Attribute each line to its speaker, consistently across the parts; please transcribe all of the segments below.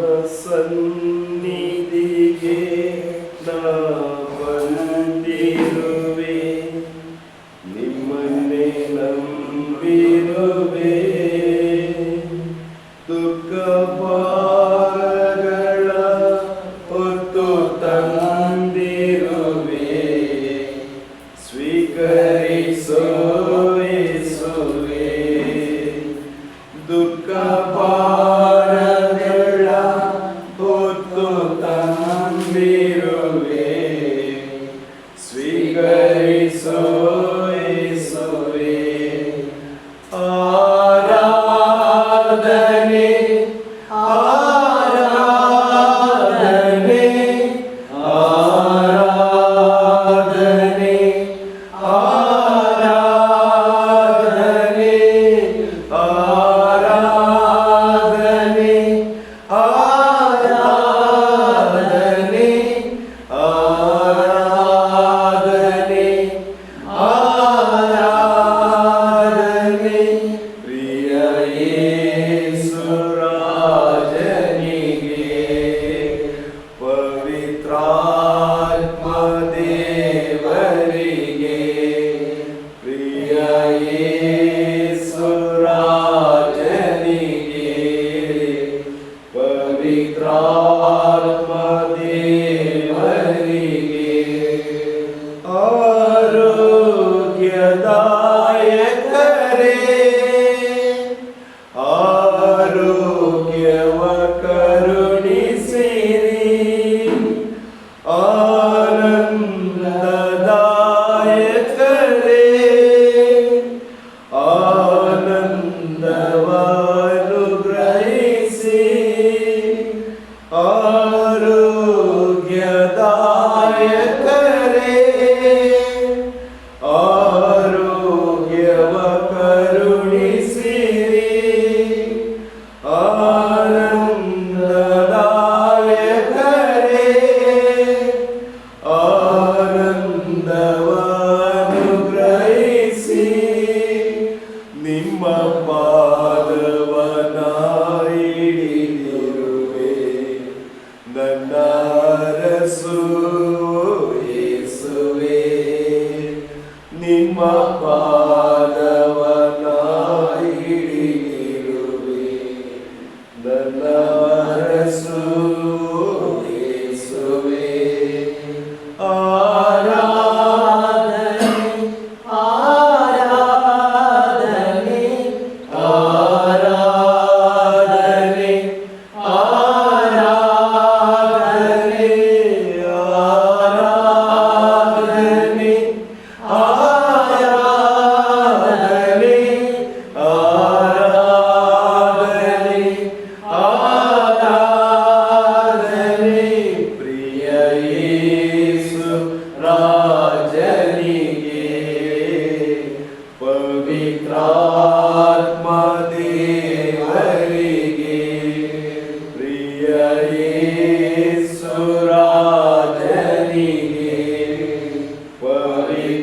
Speaker 1: 我身边 Jesus.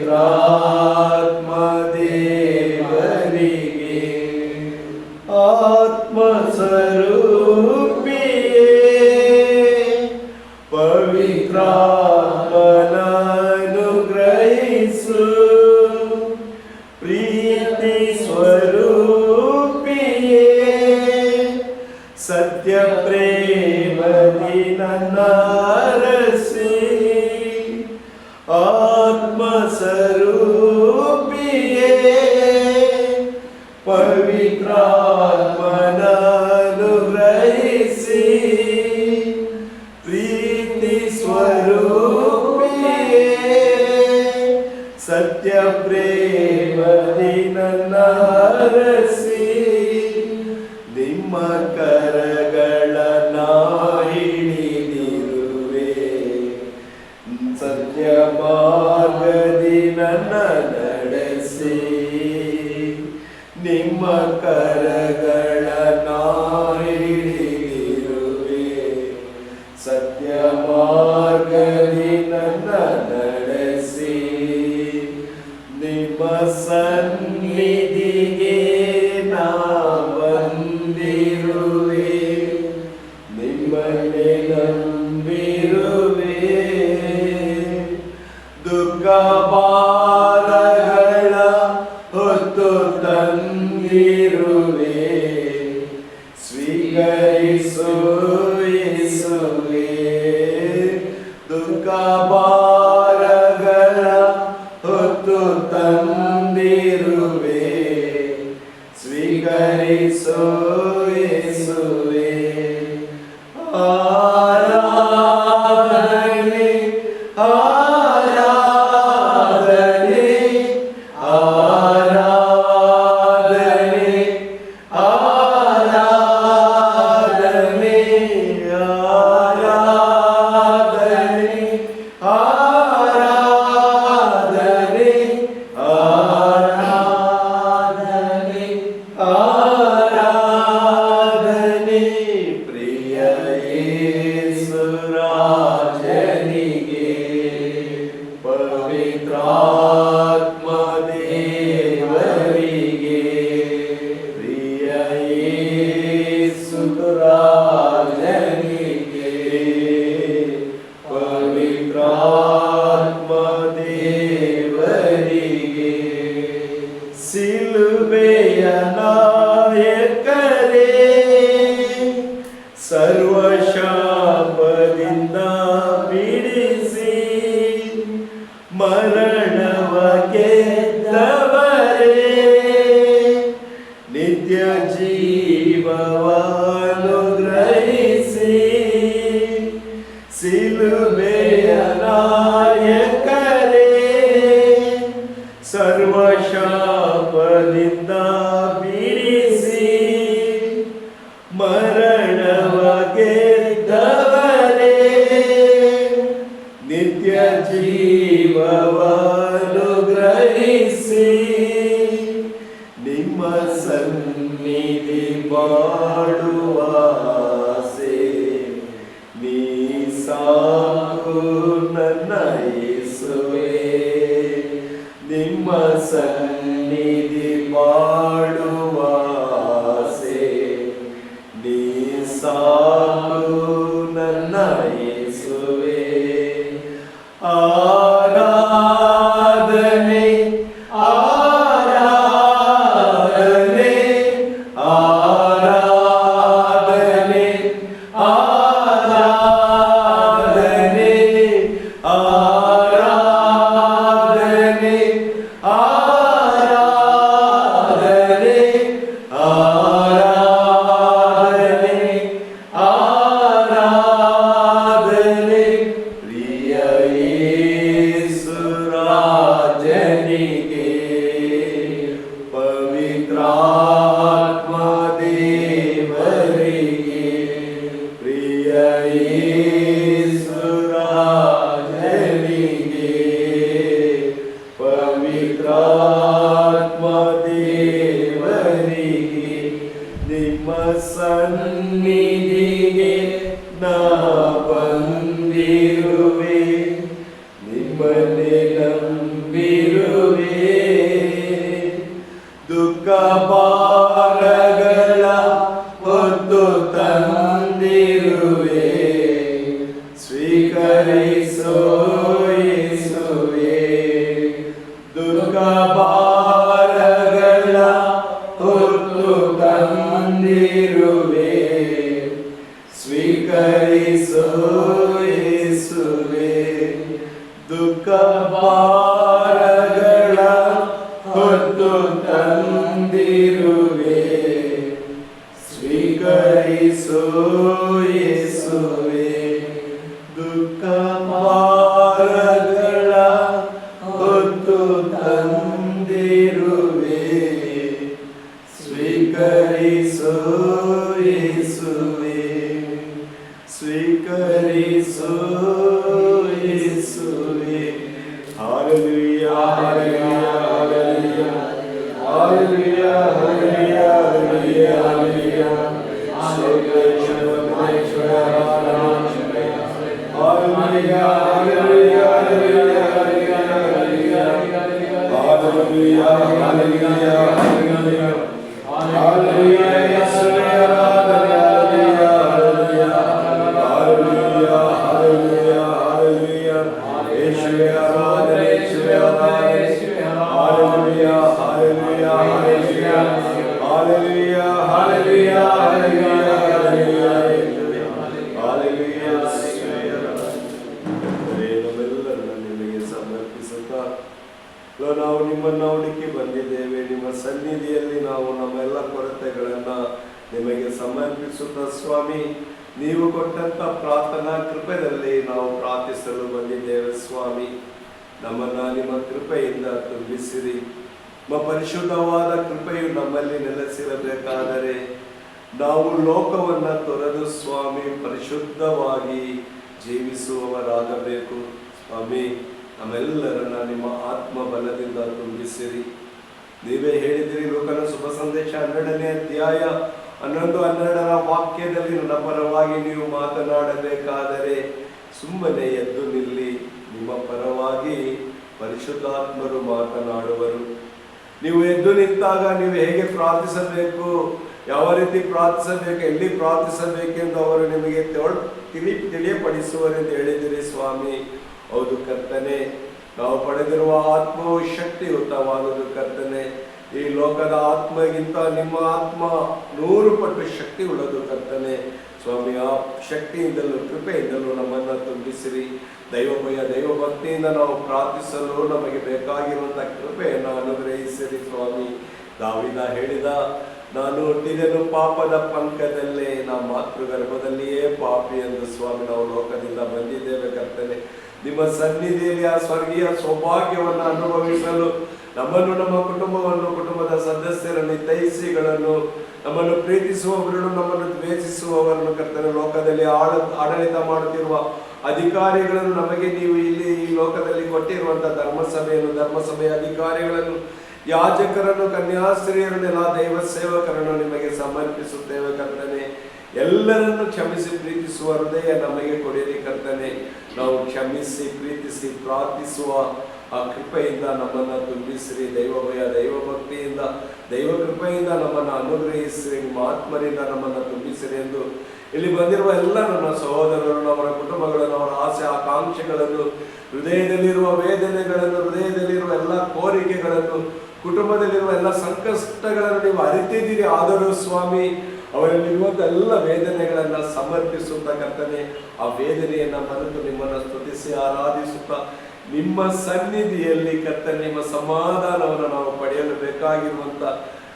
Speaker 1: God. ಪರಾತ್ಮನಾನುಗ್ರಹಿಸಿ ಪ್ರೀತಿ ಸ್ವರೂಪಿ ಸತ್ಯ ಪ್ರೇಮದಿ ನನ್ನ Lord yeah, yeah. मरण ನೀಡಿ ಬಾಳು ಸ್ವೀಕರಿಸೋ ಯೇಸುವೆ. ದುಃಖ Hallelujah. ನಾವು ನಿಮ್ಮನ್ನ ಹುಡುಕಿ ಬಂದಿದ್ದೇವೆ ನಿಮ್ಮ ಸನ್ನಿಧಿಯಲ್ಲಿ ನಾವು ನಮ್ಮೆಲ್ಲ ಕೊರತೆಗಳನ್ನ ನಿಮಗೆ ಸಮರ್ಪಿಸುತ್ತ ಸ್ವಾಮಿ ನೀವು ಕೊಟ್ಟಂತ ಪ್ರಾರ್ಥನಾ ಕೃಪೆಯಲ್ಲಿ ನಾವು ಪ್ರಾರ್ಥಿಸಲು ಬಂದಿದ್ದೇವೆ ಸ್ವಾಮಿ ನಮ್ಮನ್ನ ನಿಮ್ಮ ಕೃಪೆಯಿಂದ ತುಂಬಿಸಿರಿ ಪರಿಶುದ್ಧವಾದ ಕೃಪೆಯು ನಮ್ಮಲ್ಲಿ ನೆಲೆಸಿರಬೇಕಾದರೆ ನಾವು ಲೋಕವನ್ನ ತೊರೆದು ಸ್ವಾಮಿ ಪರಿಶುದ್ಧವಾಗಿ ಜೀವಿಸುವವರಾಗಬೇಕು. ಸ್ವಾಮಿ, ನಮ್ಮೆಲ್ಲರನ್ನ ನಿಮ್ಮ ಆತ್ಮ ಬಲದಿಂದ ತುಂಬಿಸಿರಿ. ನೀವೇ ಹೇಳಿದಿರಿ ಲೋಕನ ಶುಭ ಸಂದೇಶ ಹನ್ನೆರಡನೇ ಅಧ್ಯಾಯ ಹನ್ನೊಂದು ಹನ್ನೆರಡರ ವಾಕ್ಯದಲ್ಲಿ ನನ್ನ ಪರವಾಗಿ ನೀವು ಮಾತನಾಡಬೇಕಾದರೆ ಸುಮ್ಮನೆ ಎದ್ದು ನಿಲ್ಲಿ, ನಿಮ್ಮ ಪರವಾಗಿ ಪರಿಶುದ್ಧಾತ್ಮರು ಮಾತನಾಡುವರು. ನೀವು ಎದ್ದು ನಿಂತಾಗ ನೀವು ಹೇಗೆ ಪ್ರಾರ್ಥಿಸಬೇಕು, ಯಾವ ರೀತಿ ಪ್ರಾರ್ಥಿಸಬೇಕು, ಎಲ್ಲಿ ಪ್ರಾರ್ಥಿಸಬೇಕೆಂದು ಅವರು ನಿಮಗೆ ತಿಳಿ ತಿಳಿ ತಿಳಿಯಪಡಿಸುವರೆಂದು ಹೇಳಿದಿರಿ ಸ್ವಾಮಿ. ಹೌದು ಕರ್ತನೆ, ನಾವು ಪಡೆದಿರುವ ಆತ್ಮವು ಶಕ್ತಿಯುತವಾದುದು ಕರ್ತನೆ. ಈ ಲೋಕದ ಆತ್ಮಗಿಂತ ನಿಮ್ಮ ಆತ್ಮ ನೂರು ಪಟ್ಟು ಶಕ್ತಿ ಉಳ್ಳದು ಕರ್ತನೆ. ಸ್ವಾಮಿ ಆ ಶಕ್ತಿಯಿಂದಲೂ ಕೃಪೆಯಿಂದಲೂ ನಮ್ಮನ್ನ ತುಂಬಿಸಿರಿ. ದೈವಮಯ ದೈವ ಭಕ್ತಿಯಿಂದ ನಾವು ಪ್ರಾರ್ಥಿಸಲು ನಮಗೆ ಬೇಕಾಗಿರುವಂತ ಕೃಪೆಯನ್ನು ಅನುಗ್ರಹಿಸಿರಿ ಸ್ವಾಮಿ. ದಾವಿದ ಹೇಳಿದ, ನಾನು ಹುಟ್ಟಿದೆನು ಪಾಪದ ಪಂಕದಲ್ಲೇ ನಮ್ಮ ಮಾತೃಗರ್ಭದಲ್ಲಿಯೇ ಪಾಪಿ ಎಂದು ಸ್ವಾಮಿ, ನಾವು ಲೋಕದಿಂದ ಬಂದಿದ್ದೇವೆ ಕರ್ತನೆ. ನಿಮ್ಮ ಸನ್ನಿಧಿಯಲ್ಲಿ ಆ ಸ್ವರ್ಗೀಯ ಸೌಭಾಗ್ಯವನ್ನು ಅನುಭವಿಸಲು ನಮ್ಮನ್ನು, ನಮ್ಮ ಕುಟುಂಬವನ್ನು, ಕುಟುಂಬದ ಸದಸ್ಯರನ್ನು ಹಿತೈಷಿಗಳನ್ನು ನಮ್ಮನ್ನು ಪ್ರೀತಿಸುವವರನ್ನು, ನಮ್ಮನ್ನು ದ್ವೇಷಿಸುವವರನ್ನು ಕರ್ತನೆ, ಲೋಕದಲ್ಲಿ ಆಳ, ಆಡಳಿತ ಮಾಡುತ್ತಿರುವ ಅಧಿಕಾರಿಗಳನ್ನು ನಮಗೆ ನೀವು ಇಲ್ಲಿ ಈ ಲೋಕದಲ್ಲಿ ಕೊಟ್ಟಿರುವಂತಹ ಧರ್ಮಸಭೆಯನ್ನು, ಧರ್ಮಸಭೆಯ ಅಧಿಕಾರಿಗಳನ್ನು, ಯಾಜಕರನ್ನು ಕನ್ಯಾಸ್ತ್ರೀಯರನ್ನೆಲ್ಲ ದೈವ ಸೇವಕರನ್ನು ನಿಮಗೆ ಸಮರ್ಪಿಸುತ್ತೇವೆ ಕರ್ತನೆ. ಎಲ್ಲರನ್ನು ಕ್ಷಮಿಸಿ ಪ್ರೀತಿಸುವ ಹೃದಯ ನಮಗೆ ಕೊಡಿರಿ ಕರ್ತನೆ. ನಾವು ಕ್ಷಮಿಸಿ, ಪ್ರೀತಿಸಿ, ಪ್ರಾರ್ಥಿಸುವ ಆ ಕೃಪೆಯಿಂದ ನಮ್ಮನ್ನ ತುಂಬಿಸಿರಿ ದೈವ ಭಯ ದೈವ ಭಕ್ತಿಯಿಂದ ದೈವ ಕೃಪೆಯಿಂದ ನಮ್ಮನ್ನು ಅನುಗ್ರಹಿಸಿರಿ ನಿಮ್ಮ ಆತ್ಮರಿಂದ ನಮ್ಮನ್ನು ತುಂಬಿಸಿರಿ ಎಂದು ಇಲ್ಲಿ ಬಂದಿರುವ ಎಲ್ಲ ನನ್ನ ಸಹೋದರರು ಅವರ ಕುಟುಂಬಗಳನ್ನು, ಅವರ ಆಸೆ, ಆಕಾಂಕ್ಷೆಗಳನ್ನು, ಹೃದಯದಲ್ಲಿರುವ ವೇದನೆಗಳನ್ನು, ಹೃದಯದಲ್ಲಿರುವ ಎಲ್ಲ ಕೋರಿಕೆಗಳನ್ನು, ಕುಟುಂಬದಲ್ಲಿರುವ ಎಲ್ಲ ಸಂಕಷ್ಟಗಳನ್ನು ನೀವು ಅರಿತಿದ್ದೀರಿ. ಆದರೂ ಸ್ವಾಮಿ ಅವರಲ್ಲಿರುವಂತ ಎಲ್ಲ ವೇದನೆಗಳನ್ನ ಸಮರ್ಪಿಸುತ್ತ ಕರ್ತನೆ, ಆ ವೇದನೆಯನ್ನ ಮರೆತು ನಿಮ್ಮನ್ನು ಸ್ತುತಿಸಿ, ಆರಾಧಿಸುತ್ತಾ ನಿಮ್ಮ ಸನ್ನಿಧಿಯಲ್ಲಿ ಕತ್ತ ನಿಮ್ಮ ಸಮಾಧಾನವನ್ನು ನಾವು ಪಡೆಯಲು ಬೇಕಾಗಿರುವಂತ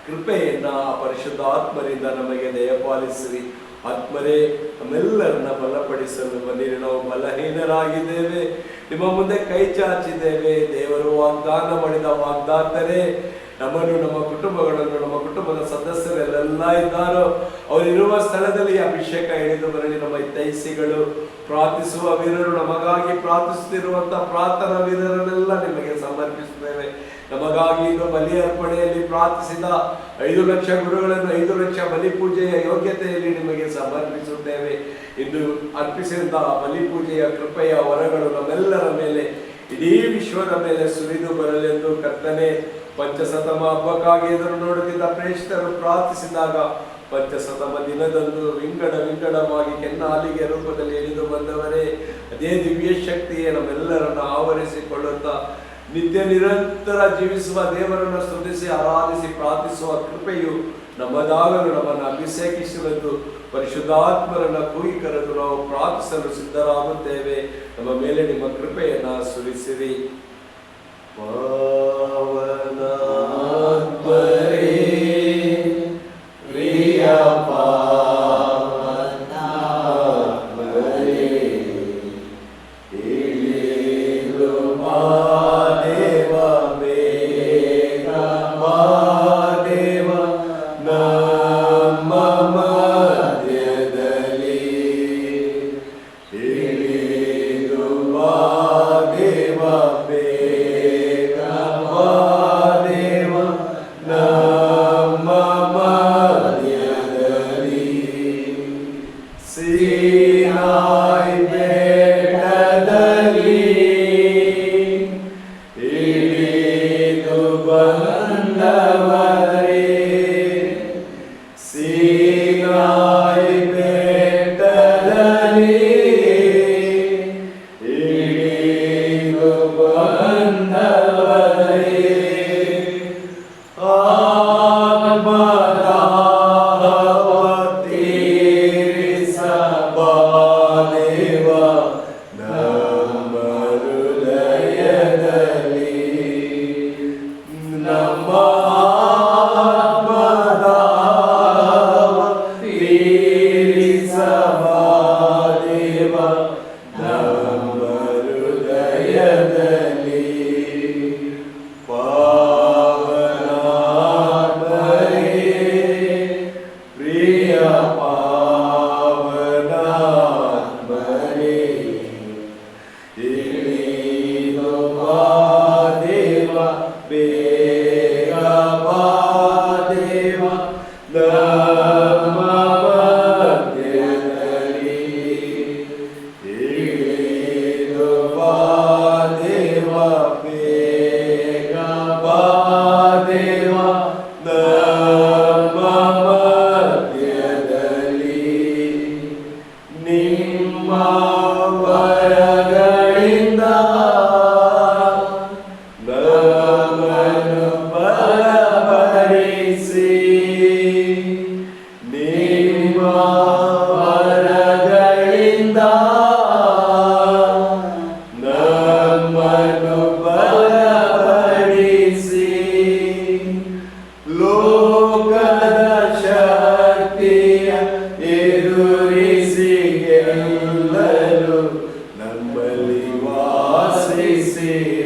Speaker 1: ಕೃಪೆಯನ್ನ ಆ ಪರಿಶುದ್ಧ ಆತ್ಮರಿಂದ ನಮಗೆ ದಯಪಾಲಿಸಿರಿ. ಆತ್ಮರೇ, ನಮ್ಮೆಲ್ಲರನ್ನ ಬಲಪಡಿಸಲು ಬಂದಿರಿ ನಾವು ಬಲಹೀನರಾಗಿದ್ದೇವೆ, ನಿಮ್ಮ ಮುಂದೆ ಕೈ ಚಾಚಿದ್ದೇವೆ. ದೇವರು ವಾಗ್ದಾನ ಮಾಡಿದ ವಾಗ್ದಾತರೇ, ನಮ್ಮನ್ನು, ನಮ್ಮ ಕುಟುಂಬಗಳನ್ನು, ನಮ್ಮ ಕುಟುಂಬದ ಸದಸ್ಯರೆಲ್ಲ ಇದ್ದಾರೋ, ಅವರಿರುವ ಸ್ಥಳದಲ್ಲಿ ಅಭಿಷೇಕ ಹಿಡಿದು ಬರಲಿ ನಮ್ಮ ಹಿತೈಷಿಗಳು ಪ್ರಾರ್ಥಿಸುವ ವೀರರು ನಮಗಾಗಿ ಪ್ರಾರ್ಥಿಸುತ್ತಿರುವಂತಹ ಪ್ರಾರ್ಥನಾ ವೀರರನ್ನೆಲ್ಲ ನಿಮಗೆ ಸಮರ್ಪಿಸುತ್ತೇವೆ. ನಮಗಾಗಿ ಇದು ಬಲಿ ಅರ್ಪಣೆಯಲ್ಲಿ ಪ್ರಾರ್ಥಿಸಿದ ಐದು ಲಕ್ಷ ಗುರುಗಳನ್ನು, ಐದು ಲಕ್ಷ ಬಲಿ ಪೂಜೆಯ ಯೋಗ್ಯತೆಯಲ್ಲಿ ನಿಮಗೆ ಸಮರ್ಪಿಸುತ್ತೇವೆ. ಇಂದು ಅರ್ಪಿಸಿದಂತಹ ಬಲಿ ಪೂಜೆಯ ಕೃಪೆಯ ವರಗಳು ನಮ್ಮೆಲ್ಲರ ಮೇಲೆ, ಇಡೀ ವಿಶ್ವದ ಮೇಲೆ ಸುರಿದು ಬರಲೆಂದು ಕರ್ತನೆ ಪಂಚಸತಮ ಹಬ್ಬಕ್ಕಾಗಿ ಎದುರು ನೋಡುತ್ತಿದ್ದ ಪ್ರೇಷಿತರು ಪ್ರಾರ್ಥಿಸಿದಾಗ ಪಂಚಸತಮ ದಿನದಂದು ವಿಂಗಡ ವಿಂಗಡವಾಗಿ ಕೆನ್ನಾಲಿಗೆ ರೂಪದಲ್ಲಿ ಇಳಿದು ಬಂದವರೇ, ಅದೇ ದಿವ್ಯ ಶಕ್ತಿಯೇ ನಮ್ಮೆಲ್ಲರನ್ನು ಆವರಿಸಿಕೊಳ್ಳುತ್ತಾ, ನಿತ್ಯ ನಿರಂತರ ಜೀವಿಸುವ ದೇವರನ್ನು ಸ್ತುತಿಸಿ, ಆರಾಧಿಸಿ, ಪ್ರಾರ್ಥಿಸುವ ಕೃಪೆಯು ನಮ್ಮದಾಗಲು ನಮ್ಮನ್ನು ಅಭಿಷೇಕಿಸುವುದು ಪರಿಶುದ್ಧಾತ್ಮರನ್ನ ಕೂಗಿ ಕರೆದು ನಾವು ಪ್ರಾರ್ಥಿಸಲು ಸಿದ್ಧರಾಗುತ್ತೇವೆ. ನಮ್ಮ ಮೇಲೆ ನಿಮ್ಮ ಕೃಪೆಯನ್ನ ಸುರಿಸಿರಿ vocês se